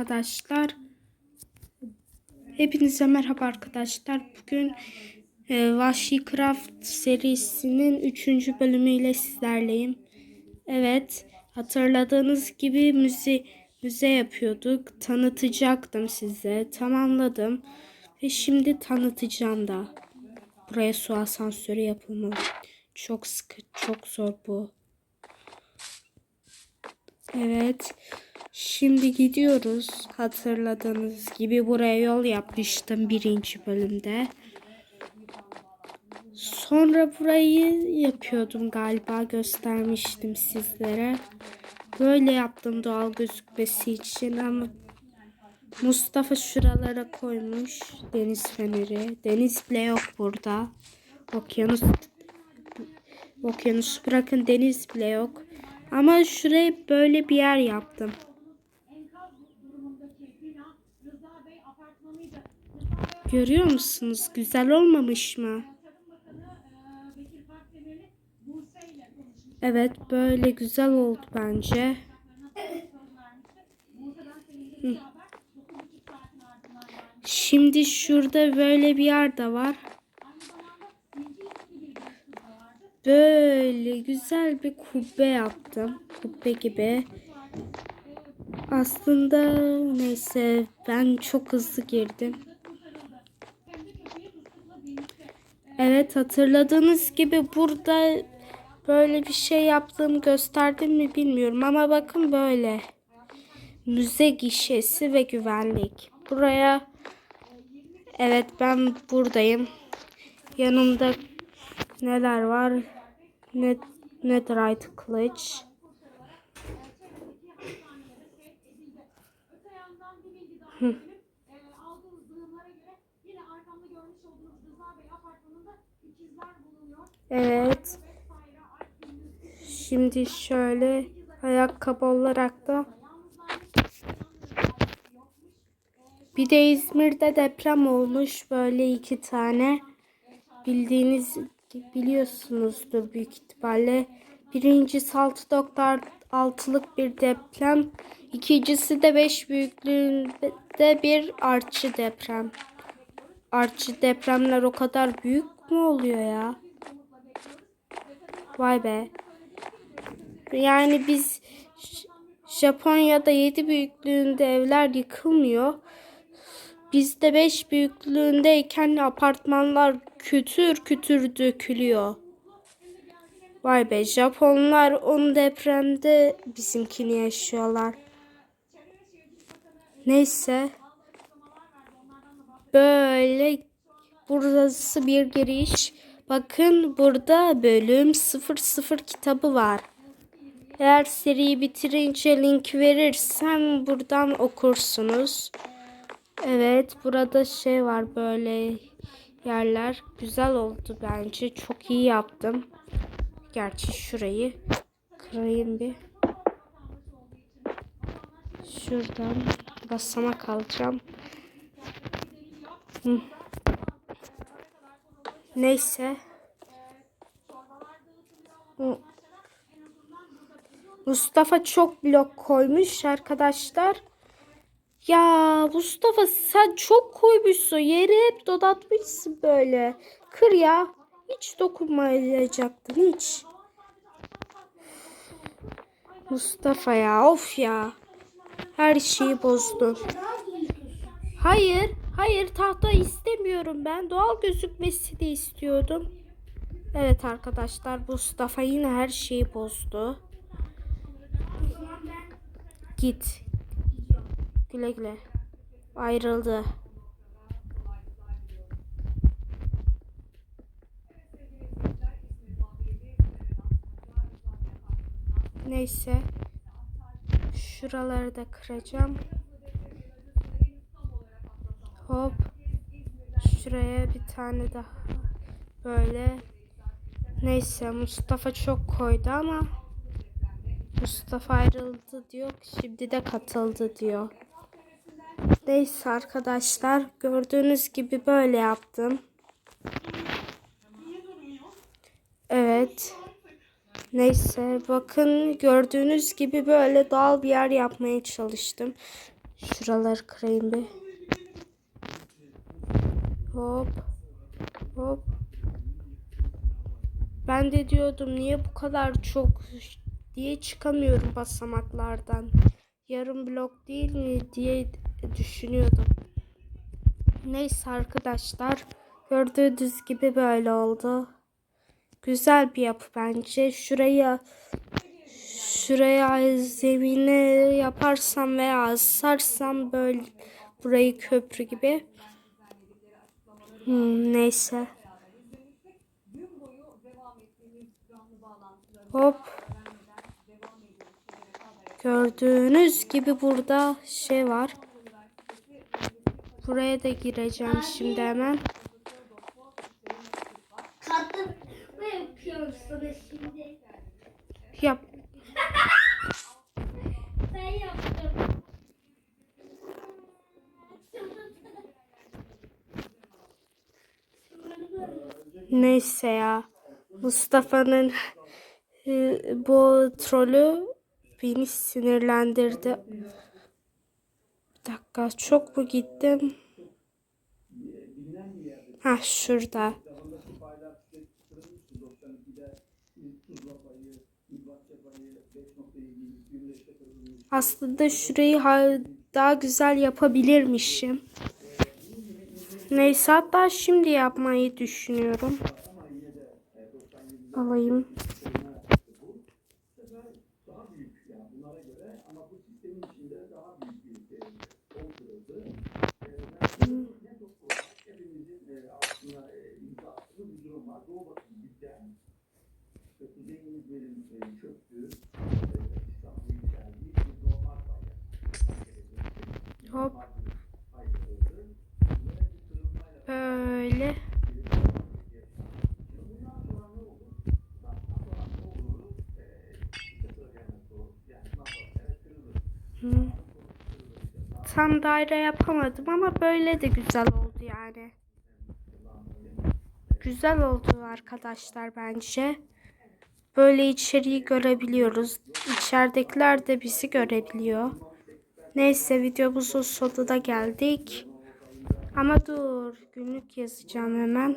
arkadaşlar. Hepinize merhaba arkadaşlar. Bugün e, Vahşi Craft serisinin 3. bölümüyle sizlerleyim. Evet, hatırladığınız gibi müze müze yapıyorduk. Tanıtacaktım size. Tamamladım. Ve şimdi tanıtacağım da. Buraya su asansörü yapılmalı. Çok sıkı, çok zor bu. Evet. Şimdi gidiyoruz. Hatırladığınız gibi buraya yol yapmıştım birinci bölümde. Sonra burayı yapıyordum galiba göstermiştim sizlere. Böyle yaptım doğal gözükmesi için ama Mustafa şuralara koymuş deniz feneri. Deniz bile yok burada. Okyanus okyanus bırakın deniz bile yok. Ama şuraya böyle bir yer yaptım. Görüyor musunuz? Güzel olmamış mı? Evet, böyle güzel oldu bence. Şimdi şurada böyle bir yer de var. Böyle güzel bir kubbe yaptım. Kubbe gibi. Aslında neyse ben çok hızlı girdim. Evet hatırladığınız gibi burada böyle bir şey yaptığımı gösterdim mi bilmiyorum ama bakın böyle. Müze gişesi ve güvenlik. Buraya evet ben buradayım. Yanımda neler var? Net, netherite kılıç. Hı. Evet. Şimdi şöyle ayakkabı olarak da bir de İzmir'de deprem olmuş böyle iki tane. Bildiğiniz biliyorsunuzdur büyük ihtimalle. Birincisi 6.6'lık bir deprem. İkincisi de 5 büyüklüğünde bir artçı deprem. Artçı depremler o kadar büyük mü oluyor ya? Vay be. Yani biz Japonya'da 7 büyüklüğünde evler yıkılmıyor. Bizde 5 büyüklüğündeyken apartmanlar kütür kütür dökülüyor. Vay be Japonlar on depremde bizimkini yaşıyorlar. Neyse. Böyle burası bir giriş. Bakın burada bölüm 00 kitabı var. Eğer seriyi bitirince link verirsem buradan okursunuz. Evet burada şey var böyle yerler. Güzel oldu bence. Çok iyi yaptım. Gerçi şurayı kırayım bir. Şuradan basamak alacağım. Neyse. Mustafa çok blok koymuş arkadaşlar. Ya Mustafa sen çok koymuşsun. Yeri hep donatmışsın böyle. Kır ya. Hiç dokunmayacaktın hiç. Mustafa ya of ya. Her şeyi bozdun. Hayır. Hayır tahta istemiyorum ben. Doğal gözükmesini istiyordum. Evet arkadaşlar Mustafa yine her şeyi bozdu. Git. Güle güle. Ayrıldı. Neyse. Şuraları da kıracağım. Hop. Şuraya bir tane daha. Böyle. Neyse Mustafa çok koydu ama Mustafa ayrıldı diyor. Şimdi de katıldı diyor. Neyse arkadaşlar gördüğünüz gibi böyle yaptım. Evet. Neyse bakın gördüğünüz gibi böyle dal bir yer yapmaya çalıştım. Şuraları kırayım bir. Hop. Hop. Ben de diyordum niye bu kadar çok diye çıkamıyorum basamaklardan. Yarım blok değil mi diye düşünüyordum. Neyse arkadaşlar. Gördüğünüz gibi böyle oldu. Güzel bir yapı bence. Şuraya şuraya zemine yaparsam veya asarsam böyle burayı köprü gibi. Hmm, neyse. Hop. Gördüğünüz gibi burada şey var. Buraya da gireceğim şimdi hemen. Kadın ne yapıyorsun sana şimdi? Yap. Ben yaptım. Neyse ya. Mustafa'nın e, bu trolü beni sinirlendirdi. Bir dakika çok mu gittim? Ha şurada. Aslında şurayı ha- daha güzel yapabilirmişim. Neyse hatta şimdi yapmayı düşünüyorum. Alayım. Hop. Böyle. Hı. Tam daire yapamadım ama böyle de güzel oldu yani. Güzel oldu arkadaşlar bence. Böyle içeriği görebiliyoruz. İçeridekiler de bizi görebiliyor. Neyse videomuzun sonuna geldik. Ama dur günlük yazacağım hemen.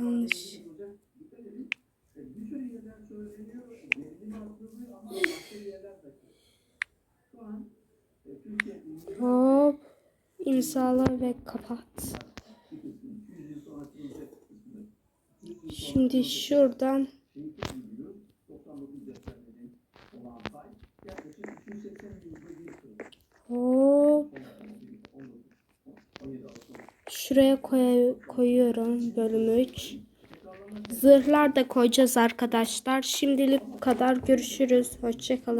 Yanlış. Hop. İmzala ve kapat. Şimdi şuradan şuraya koy koyuyorum bölüm 3. Zırhlar da koyacağız arkadaşlar. Şimdilik bu kadar. Görüşürüz. Hoşçakalın.